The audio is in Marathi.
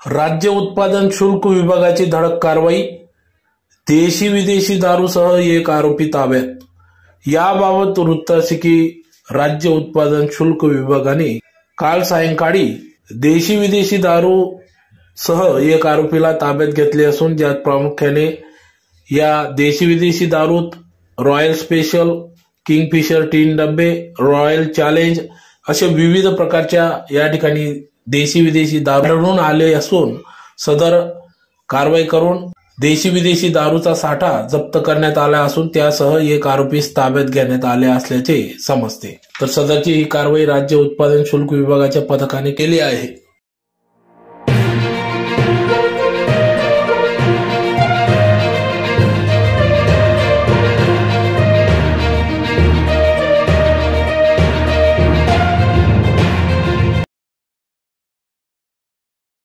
राज्य उत्पादन शुल्क विभागाची धडक कारवाई देशी विदेशी दारूसह एक आरोपी ताब्यात. याबाबत वृत्त असे की राज्य उत्पादन शुल्क विभागाने काल सायंकाळी देशी विदेशी दारू सह एक आरोपीला ताब्यात घेतले असून ज्यात प्रामुख्याने या देशी विदेशी दारूत रॉयल स्पेशल किंगफिशर तीन डब्बे रॉयल चॅलेंज अशा विविध प्रकारच्या या ठिकाणी देशी विदेशी दारू आले असून सदर कारवाई करून देशी विदेशी दारूचा साठा जप्त करण्यात आला असून त्यासह एक आरोपीस ताब्यात घेण्यात आले असल्याचे समजते. तर सदरची ही कारवाई राज्य उत्पादन शुल्क विभागाच्या पथकाने केली आहे.